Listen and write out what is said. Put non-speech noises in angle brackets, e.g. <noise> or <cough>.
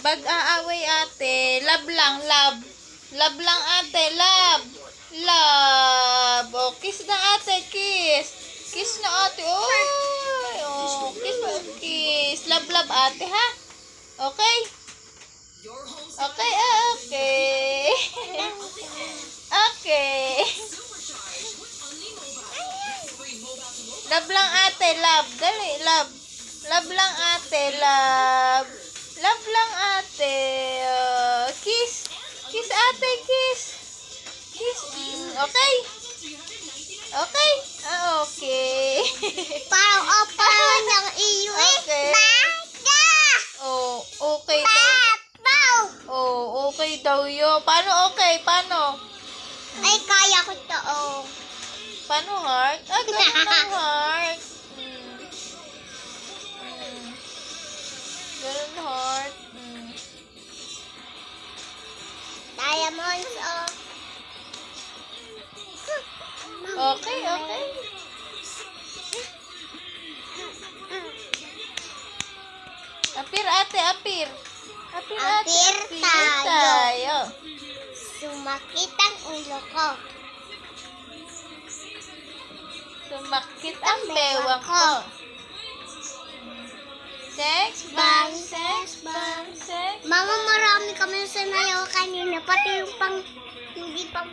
Bag aaway ate. Love lang, love. Love lang ate, love. Love. Oh, kiss na ate, kiss. Kiss na ate. Oy. Oh, kiss na, kiss. Love, love ate, ha? Okay? Okay, ah, okay. <laughs> okay. Love lang ate, love. Dali, love. Love lang ate. Love ate, kiss. Kiss. Okay? Okay? Ah, okay. <laughs> Parang opa ng iyo eh. Okay. Baka! oh, okay daw. Papaw! Oh, okay daw yun. Paano okay? Paano? Ay, kaya ko to, oh. Paano heart? Ah, ganun ng <laughs> heart. Diamonds, oh. Okay, okay. Apir ate, apir. Apir ate, Apir apir tayo. tayo. Sumakit ang ulo ko. Sumakit ang bewang ko. Sex bomb, sex bomb, sex Mama, marami kami sanayaw kanina. Pati yung pang, hindi pang